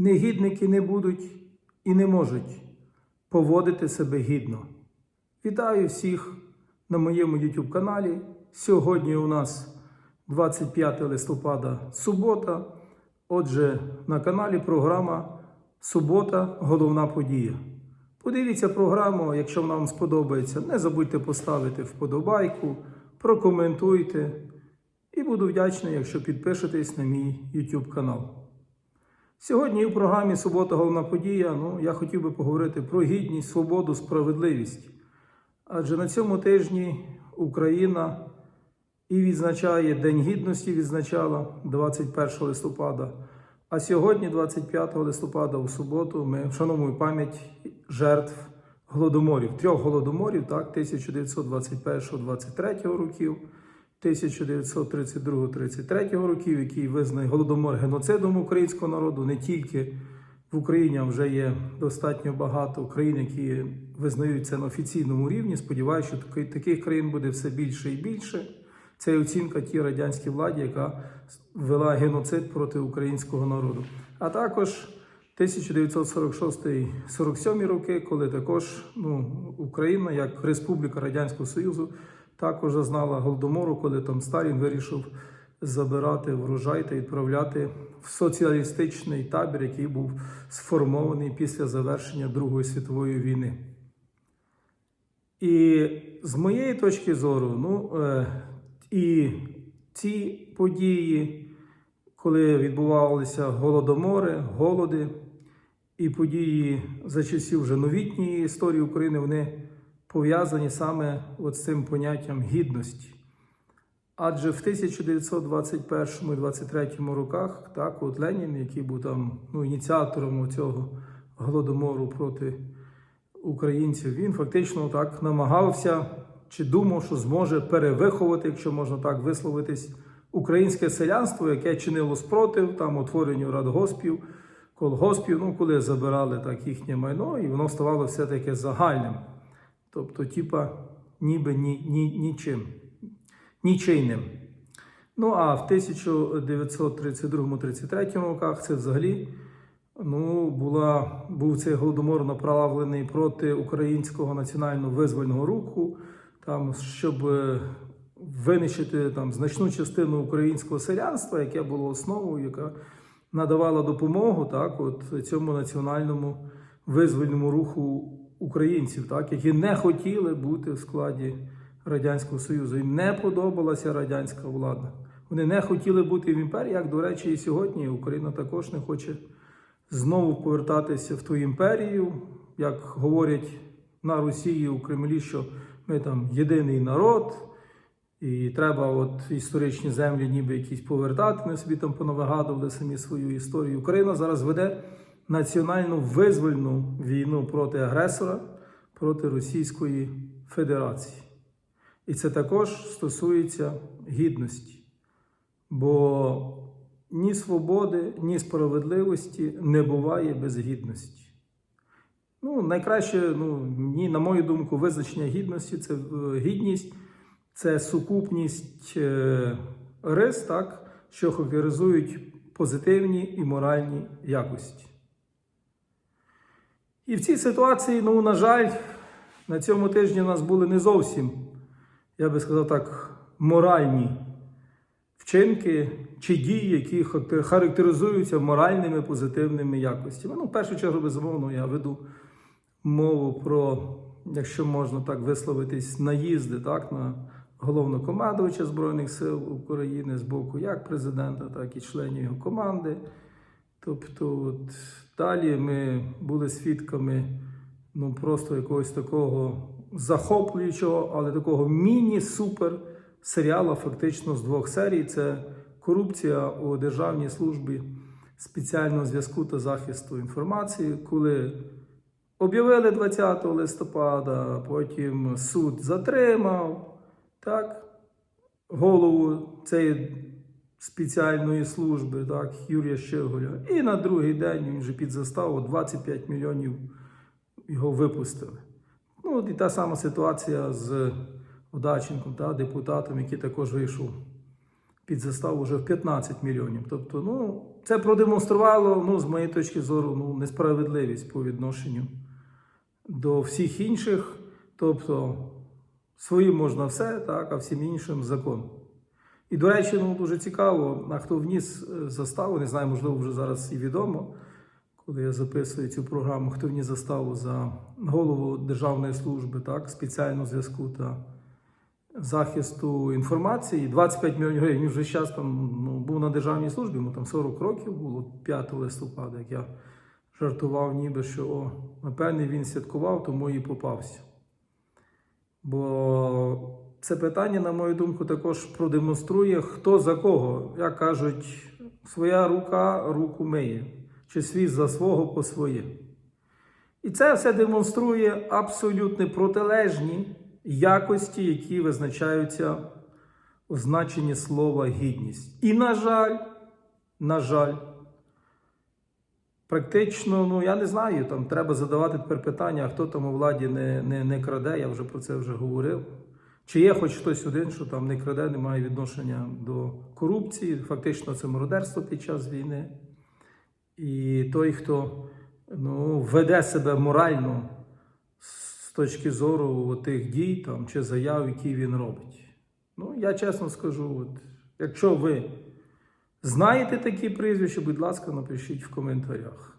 негідники не будуть і не можуть поводити себе гідно. Вітаю всіх на моєму YouTube каналі. Сьогодні у нас 25 листопада субота. Отже, на каналі програма Субота. Головна подія. Подивіться програму, якщо вона вам сподобається. Не забудьте поставити вподобайку, прокоментуйте. І буду вдячний, якщо підпишетесь на мій YouTube канал. Сьогодні у програмі Субота головна подія. Ну, я хотів би поговорити про гідність, свободу, справедливість. Адже на цьому тижні Україна і відзначає День Гідності, відзначала 21 листопада. А сьогодні, 25 листопада, у суботу, ми вшановуємо пам'ять жертв голодоморів, трьох голодоморів, так, 1921-23 років, 1932-33 років, який визнає голодомор геноцидом українського народу, не тільки в Україні а вже є достатньо багато країн, які визнають це на офіційному рівні. Сподіваюся, що таких країн буде все більше і більше. Це оцінка тій радянській владі, яка вела геноцид проти українського народу. А також 1946-47 роки, коли також ну, Україна, як Республіка Радянського Союзу, також зазнала голодомору, коли там Сталін вирішив забирати врожай та відправляти в соціалістичний табір, який був сформований після завершення Другої світової війни. І з моєї точки зору, ну е, і ці події, коли відбувалися голодомори, голоди, і події за часів вже новітньої історії України, вони пов'язані саме от з цим поняттям гідності. Адже в 1921 і 23 роках, так, от Ленін, який був там ну, ініціатором цього голодомору проти українців, він фактично так намагався чи думав, що зможе перевиховати, якщо можна так висловитись, українське селянство, яке чинило спротив, там утворенню радгоспів, колгоспів, ну коли забирали так їхнє майно, і воно ставало все таке загальним. Тобто, типа, ніби ні, ні, нічим, нічийним. Ну а в 1932-33 роках це взагалі ну, була, був цей голодомор направлений проти українського національного визвольного руху, там, щоб е, винищити там, значну частину українського селянства, яке було основою, яка надавала допомогу так, от, цьому національному визвольному руху українців, так, які не хотіли бути в складі Радянського Союзу. Їм не подобалася радянська влада. Вони не хотіли бути в імперії, як, до речі, і сьогодні Україна також не хоче знову повертатися в ту імперію, як говорять на Росії у Кремлі, що ми там єдиний народ, і треба от історичні землі ніби якісь повертати. Ми собі там понавигадували самі свою історію. Україна зараз веде національну визвольну війну проти агресора, проти Російської Федерації. І це також стосується гідності. Бо ні свободи, ні справедливості не буває без гідності. Ну, найкраще, ну, ні, на мою думку, визначення гідності це е, гідність, це сукупність е, рис, так, що характеризують позитивні і моральні якості. І в цій ситуації, ну, на жаль, на цьому тижні у нас були не зовсім, я би сказав так, моральні вчинки чи дії, які характеризуються моральними позитивними якостями. Ну, в першу чергу, безумовно, я веду мову про, якщо можна так висловитись, наїзди так, на головнокомандувача Збройних сил України з боку як президента, так і членів його команди. Тобто, от, далі ми були свідками ну, просто якогось такого захоплюючого, але такого міні-супер серіалу, фактично з двох серій. Це корупція у Державній службі спеціального зв'язку та захисту інформації, коли об'явили 20 листопада, потім суд затримав так, голову цієї спеціальної служби, так, Юрія Щеголя. І на другий день він вже під заставу 25 мільйонів його випустили. Ну, і та сама ситуація з Удаченком, та, депутатом, який також вийшов під заставу вже в 15 мільйонів. Тобто, ну, це продемонструвало, ну, з моєї точки зору, ну, несправедливість по відношенню до всіх інших. Тобто, своїм можна все, так, а всім іншим закон. І, до речі, ну, дуже цікаво, а хто вніс е, заставу, не знаю, можливо, вже зараз і відомо, коли я записую цю програму, хто вніс заставу за голову Державної служби, так, спеціального зв'язку та захисту інформації. 25 мільйонів гривень. Він вже зараз там ну, був на державній службі, йому там 40 років було 5 листопада, як я жартував, ніби що о, напевне він святкував, тому і попався. Бо це питання, на мою думку, також продемонструє, хто за кого. Як кажуть, своя рука руку миє, чи світ за свого по своє. І це все демонструє абсолютно протилежні якості, які визначаються у значенні слова гідність. І, на жаль, на жаль, практично, ну я не знаю, там треба задавати тепер питання, а хто там у владі не, не, не краде, я вже про це вже говорив. Чи є хоч хтось один, що там не краде, не має відношення до корупції, фактично це мародерство під час війни. І той, хто ну, веде себе морально з точки зору тих дій там, чи заяв, які він робить. Ну, я чесно скажу, от, якщо ви знаєте такі прізвища, будь ласка, напишіть в коментарях.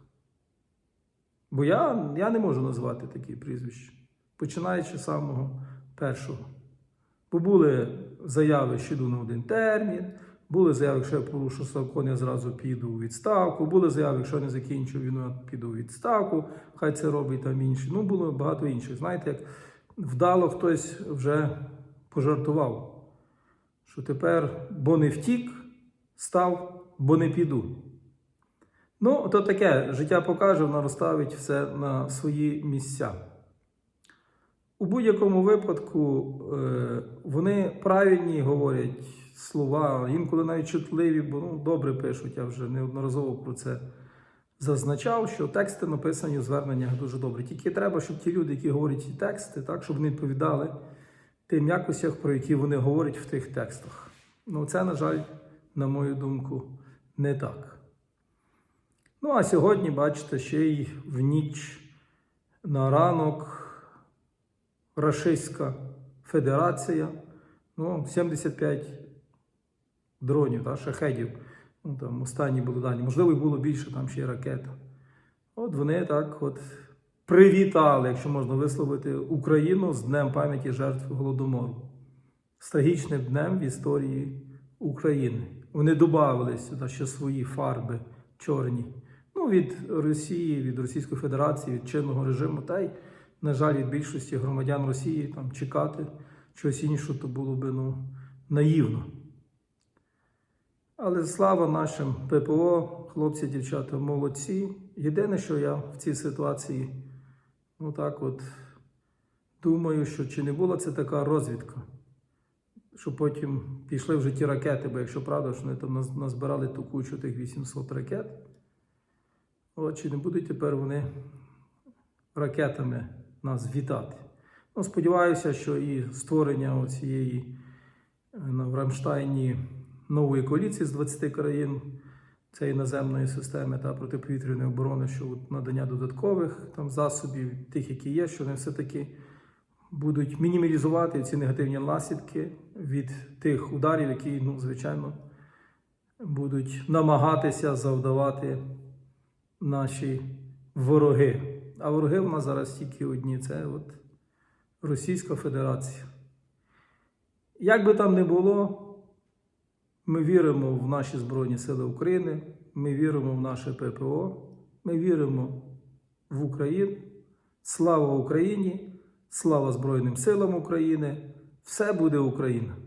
Бо я, я не можу назвати такі прізвища, починаючи з самого першого. Бо були заяви, що йду на один термін, були заяви, якщо я порушу закон, я зразу піду у відставку. Були заяви, якщо я не закінчу війну, я піду у відставку. Хай це робить там інші. Ну, було багато інших. Знаєте, як вдало хтось вже пожартував, що тепер, бо не втік, став, бо не піду. Ну, то таке, життя покаже, воно розставить все на свої місця. У будь-якому випадку е, вони правильні говорять слова, інколи навіть чутливі, бо ну, добре пишуть, я вже неодноразово про це зазначав, що тексти написані у зверненнях дуже добре. Тільки треба, щоб ті люди, які говорять ці тексти, так, щоб вони відповідали тим якостях, про які вони говорять в тих текстах. Ну, це, на жаль, на мою думку, не так. Ну, а сьогодні, бачите, ще й в ніч на ранок. Рашистська Федерація, ну, 75 дронів, та, шахедів. Ну, там останні були дані. Можливо, було більше, там ще ракета. От вони так от привітали, якщо можна висловити, Україну з Днем пам'яті жертв Голодомору. З трагічним днем в історії України. Вони додавали сюди ще свої фарби чорні. Ну, від Росії, від Російської Федерації, від чинного режиму. Та й на жаль, від більшості громадян Росії там чекати чогось іншого, то було б ну, наївно. Але слава нашим ППО, хлопці, дівчата, молодці. Єдине, що я в цій ситуації, ну так от думаю, що чи не була це така розвідка, що потім пішли в житті ракети, бо якщо правда, що вони там назбирали ту кучу тих 800 ракет, от чи не будуть тепер вони ракетами нас вітати. Ну, сподіваюся, що і створення цієї в Рамштайні нової коаліції з 20 країн цієї наземної системи та протиповітряної оборони, що надання додаткових там засобів, тих, які є, що вони все-таки будуть мінімалізувати ці негативні наслідки від тих ударів, які, ну, звичайно, будуть намагатися завдавати наші вороги. А вороги в нас зараз тільки одні це от Російська Федерація. Як би там не було, ми віримо в наші Збройні Сили України, ми віримо в наше ППО, ми віримо в Україну. Слава Україні! Слава Збройним силам України! Все буде Україна!